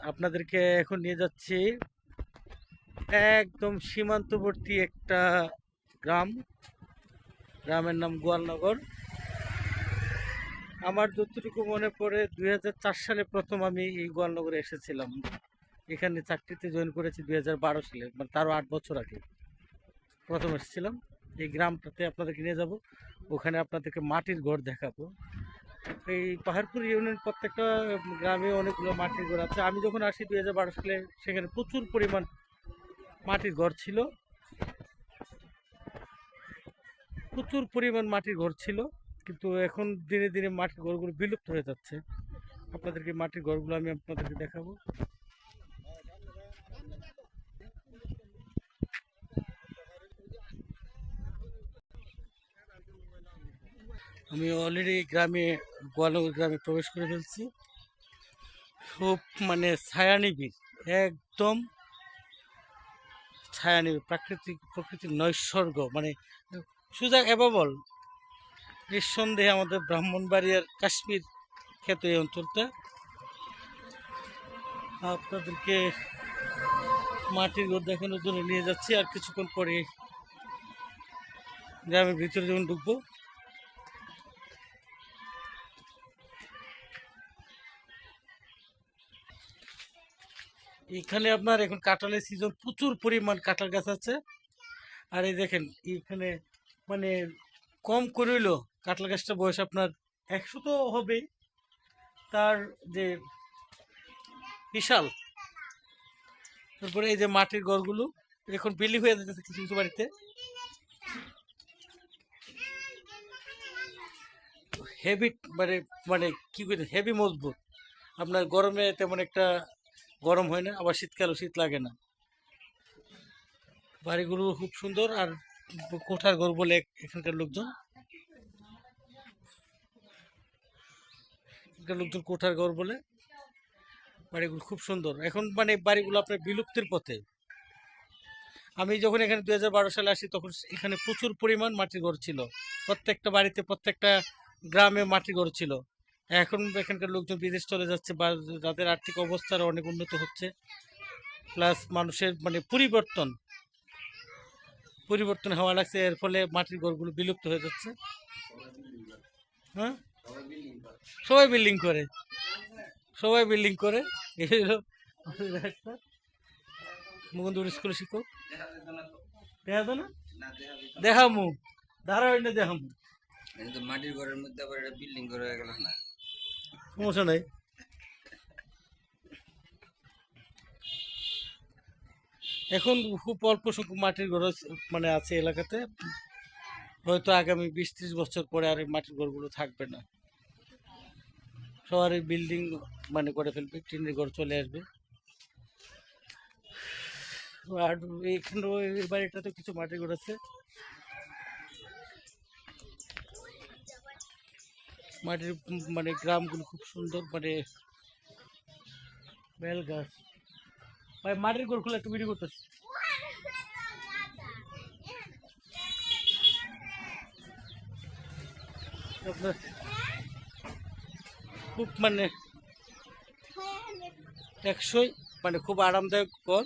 আপনাদেরকে এখন নিয়ে যাচ্ছি একদম সীমান্তবর্তী একটা গ্রাম। গ্রামের নাম গোয়ালনগর। আমার যতটুকু মনে পড়ে দু হাজার চার সালে প্রথম আমি এই গোয়ালনগরে এসেছিলাম। এখানে চাকরিতে জয়েন করেছি দুই হাজার বারো সালে মানে তারও আট বছর আগে। প্রথম এসেছিলাম। এই গ্রামটাতে আপনাদেরকে নিয়ে যাব। ওখানে আপনাদেরকে মাটির ঘর দেখাবো। এই পাহাড়পুর ইউনিয়ন প্রত্যেকটা গ্রামে অনেকগুলো মাটির ঘর আছে। আমি যখন আসি দুই হাজার বারো সালে, সেখানে প্রচুর পরিমাণ মাটির ঘর ছিল। প্রচুর পরিমাণ মাটির ঘর ছিল, কিন্তু এখন দিনে দিনে মাটির ঘরগুলো বিলুপ্ত হয়ে যাচ্ছে। আপনাদেরকে মাটির ঘরগুলো আমি আপনাদেরকে দেখাবো। আমি অলরেডি গ্রামে গোয়ালনগর গ্রামে প্রবেশ করে ফেলছি। খুব মানে ছায়ানিবিড়, একদম ছায়ানিবিড়, প্রাকৃতিক, প্রকৃতির নৈসর্গ মানে সুযোগ এবাবল নিঃসন্দেহে আমাদের ব্রাহ্মণবাড়িয়ার কাশ্মীর খ্যাত এই অঞ্চলটা। আপনাদেরকে মাটির ঘর দেখানোর জন্য নিয়ে যাচ্ছি, আর কিছুক্ষণ পরে গ্রামের ভিতরে যখন ঢুকবো এখানে আপনার এখন কাঁঠালের সিজন প্রচুর পরিমাণ কাঁঠাল গাছ আছে। আর এই দেখেন, এখানে মানে কম করিল কাঁঠাল গাছটা বয়স আপনার একশো তো হবেই। তার যে বিশাল, তারপরে এই যে মাটির ঘরগুলো এখন বিলি হয়ে যাচ্ছে কিছু কিছু বাড়িতে। হেভি মানে মানে কি করে হেভি মজবুত। আপনার গরমে তেমন একটা গরম হয় না, আবার শীতকালেও শীত লাগে না। বাড়িগুলো খুব সুন্দর আর কোঠার ঘর বলে এখানকার লোকজন। এখানকার লোকজন কোঠার ঘর বলে। বাড়িগুলো খুব সুন্দর। এখন মানে বাড়িগুলো আপনার বিলুপ্তির পথে। আমি যখন এখানে দুই হাজার বারো সালে আসি, তখন এখানে প্রচুর পরিমাণ মাটির ঘর ছিল। প্রত্যেকটা বাড়িতে প্রত্যেকটা গ্রামে মাটির ঘর ছিল। এখন এখানকার লোকজন বিদেশ চলে যাচ্ছে বা যাদের আর্থিক অবস্থার অনেক উন্নত হচ্ছে। প্লাস মানুষের মানে পরিবর্তন পরিবর্তন হওয়া লাগছে, এর ফলে মাটির ঘরগুলো বিলুপ্ত হয়ে যাচ্ছে। হ্যাঁ? সবাই বিল্ডিং করে। সবাই বিল্ডিং করে। মুকুন্দপুর স্কুলের শিক্ষক। দেখা তো না দেখামু? মাটির ঘরের মধ্যে আবার একটা বিল্ডিং করে গেল না? সমস্যা নাই। এখন খুব অল্প সংখ্যক মাটির ঘর মানে আছে এলাকাতে। হয়তো আগামী বিশ ত্রিশ বছর পরে আর এই মাটির ঘরগুলো থাকবে না। সবার বিল্ডিং মানে করে ফেলবে, টিনের ঘর চলে আসবে। আর এইখানে এই বাড়িটাতে কিছু মাটির ঘর আছে। মাটির মানে গ্রামগুলো খুব সুন্দর মানে বেল গাছ। ভাই, মাটির ঘর খুলে একটু ভিডিও করতেছি। খুব মানে টেকসই মানে খুব আরামদায়ক ঘর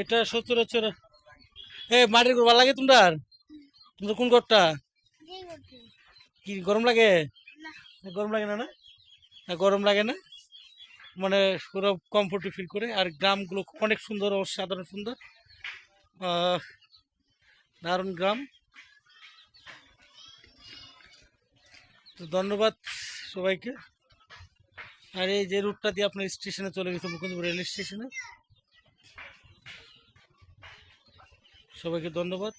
এটা সচরাচর এ, মাটির ঘর ভালো লাগে তোমরা তোমরা কোন ঘরটা? কি গরম লাগে? গরম লাগে না না? গরম লাগে না? মানে পুরো কমফোর্ট ফিল করে। আর গ্রামগুলো অনেক সুন্দর অসাধারণ সুন্দর। দারুণ গ্রাম। তো ধন্যবাদ সবাইকে। আর এই যে রুটটা দিয়ে আপনার স্টেশনে চলে গেছে মুকুন্দপুর রেল স্টেশনে সবাইকে ধন্যবাদ।